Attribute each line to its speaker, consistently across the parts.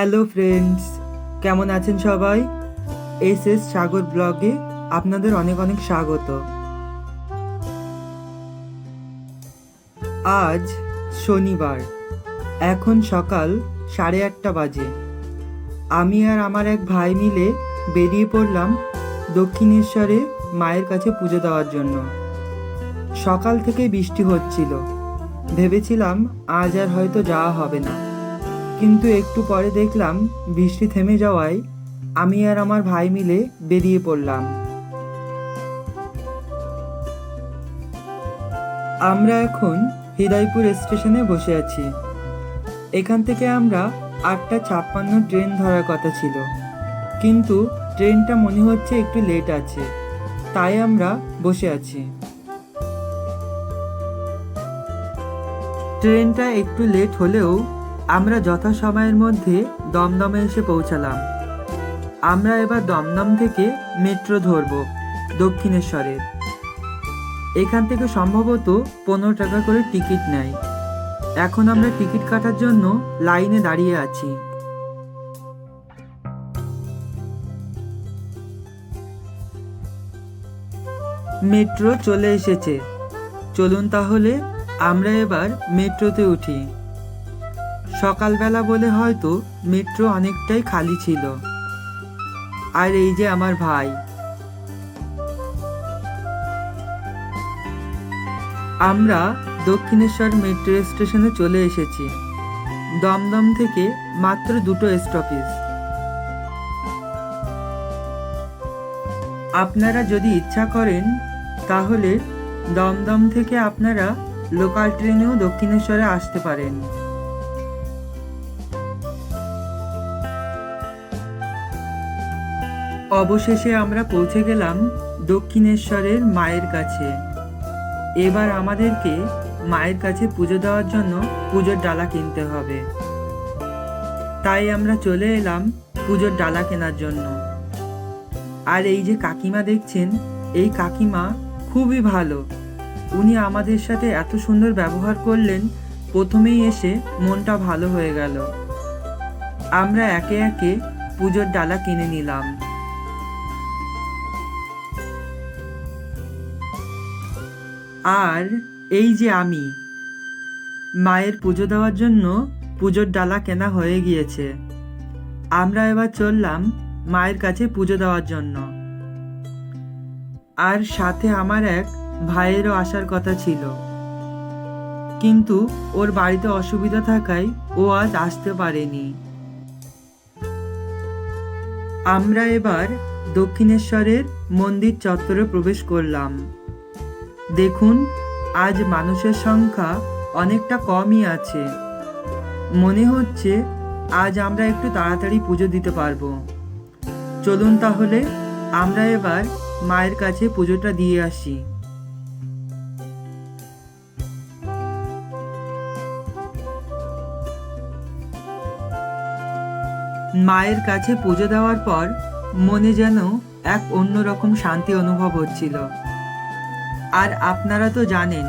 Speaker 1: Hello friends, কেমন আছেন সবাই? এস এস সাগর ব্লগে আপনাদের অনেক অনেক স্বাগত। আজ শনিবার, এখন সকাল সাড়ে আটটা বাজে। আমি আর আমার এক ভাই মিলে বেরিয়ে পড়লাম দক্ষিণেশ্বরে মায়ের কাছে পুজো দেওয়ার জন্য। সকাল থেকে বৃষ্টি হচ্ছিল। ভেবেছিলাম আজ আর হয়তো যাওয়া হবে না। কিন্তু একটু পরে দেখলাম বৃষ্টি থেমে যাওয়ায় আমি আর আমার ভাই মিলে বেরিয়ে পড়লাম। আমরা এখন হৃদয়পুর স্টেশনে বসে আছি। এখান থেকে আমরা আটটা ছাপ্পান্ন ট্রেন ধরার কথা ছিল। কিন্তু ট্রেনটা মনে হচ্ছে একটু লেট আছে, তাই আমরা বসে আছি। ট্রেনটা একটু লেট হলেও আমরা যথাসময়ের মধ্যে দমদমে এসে পৌঁছালাম। আমরা এবার দমদম থেকে মেট্রো ধরব, দক্ষিণেশ্বরের। এখান থেকে সম্ভবত পনেরো টাকা করে টিকিট নেয়। এখন আমরা টিকিট কাটার জন্য লাইনে দাঁড়িয়ে আছি। মেট্রো চলে এসেছে। চলুন তাহলে আমরা এবার মেট্রোতে উঠি। সকালবেলা বলে হয়তো মেট্রো অনেকটাই খালি ছিল। আর এই যে আমার ভাই। আমরা দক্ষিণেশ্বর মেট্রো স্টেশনে চলে এসেছি। দমদম থেকে মাত্র দুটো স্টপেজ। আপনারা যদি ইচ্ছা করেন, তাহলে দমদম থেকে আপনারা লোকাল ট্রেনেও দক্ষিণেশ্বরে আসতে পারেন। অবশেষে আমরা পৌঁছে গেলাম দক্ষিণেশ্বরের মায়ের কাছে। এবার আমাদেরকে মায়ের কাছে পুজো দেওয়ার জন্য পুজোর ডালা কিনতে হবে। তাই আমরা চলে এলাম পুজোর ডালা কেনার জন্য। আর এই যে কাকিমা দেখছেন, এই কাকিমা খুবই ভালো। উনি আমাদের সাথে এত সুন্দর ব্যবহার করলেন, প্রথমেই এসে মনটা ভালো হয়ে গেল। আমরা একে একে পুজোর ডালা কিনে নিলাম। আর এই যে আমি, মায়ের পুজো দেওয়ার জন্য পুজোর ডালা কেনা হয়ে গিয়েছে। আমরা এবার চললাম মায়ের কাছে পুজো দেওয়ার জন্য। আর সাথে আমার এক ভাইয়েরও আসার কথা ছিল। কিন্তু ওর বাড়িতে অসুবিধা থাকায় ও আজ আসতে পারেনি। আমরা এবার দক্ষিণেশ্বরের মন্দির চত্বরে প্রবেশ করলাম। দেখুন, আজ মানুষের সংখ্যা অনেকটা কমই আছে। মনে হচ্ছে আজ আমরা একটু তাড়াতাড়ি পুজো দিতে পারব। চলুন তাহলে, আমরা এবার মায়ের কাছে পুজোটা দিয়ে আসি। মায়ের কাছে পুজো দেওয়ার পর মনে যেন এক অন্যরকম শান্তি অনুভব হচ্ছিল। আর আপনারা তো জানেন,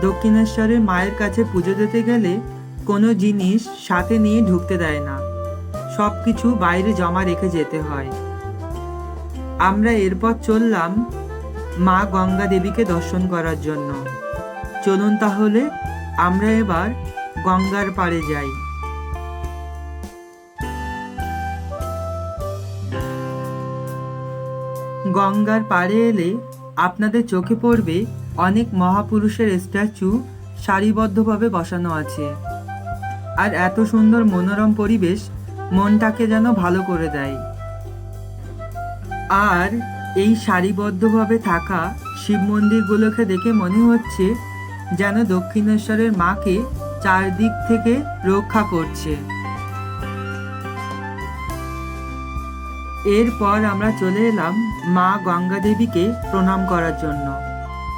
Speaker 1: দক্ষিণেশ্বরের মায়ের কাছে পুজো দিতে গেলে কোনো জিনিস সাথে নিয়ে ঢুকতে দেয় না সব কিছু বাইরে জমা রেখে যেতে হয়। আমরা এরপর চললাম মা গঙ্গা দেবীকে দর্শন করার জন্য। চলুন তাহলে, আমরা এবার গঙ্গার পাড়ে যাই। গঙ্গার পাড়ে এলে আপনাদের চোখে পড়বে অনেক মহাপুরুষের স্ট্যাচু সারিবদ্ধভাবে বসানো আছে। আর এত সুন্দর মনোরম পরিবেশ মনটাকে যেন ভালো করে দেয়। আর এই সারিবদ্ধভাবে থাকা শিব মন্দিরগুলোকে দেখে মনে হচ্ছে যেন দক্ষিণেশ্বরের মাকে চারদিক থেকে রক্ষা করছে। এরপর আমরা চলে এলাম মা গঙ্গা দেবীকে প্রণাম করার জন্য।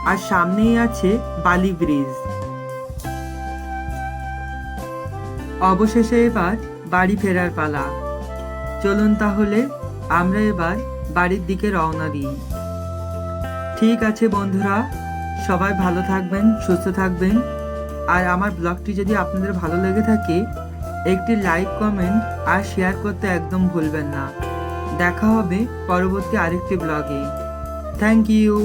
Speaker 1: আর সামনেই আছে বালি ব্রিজ। অবশেষে এবার বাড়ি ফেরার পালা। চলুন তাহলে আমরা এবার বাড়ির দিকে রওনা দিই। ঠিক আছে বন্ধুরা, সবাই ভালো থাকবেন, সুস্থ থাকবেন। আর আমার ব্লগটি যদি আপনাদের ভালো লেগে থাকে, একটি লাইক, কমেন্ট আর শেয়ার করতে একদম ভুলবেন না। দেখা হবে পরবর্তী আরেকটি ব্লগে থ্যাংক ইউ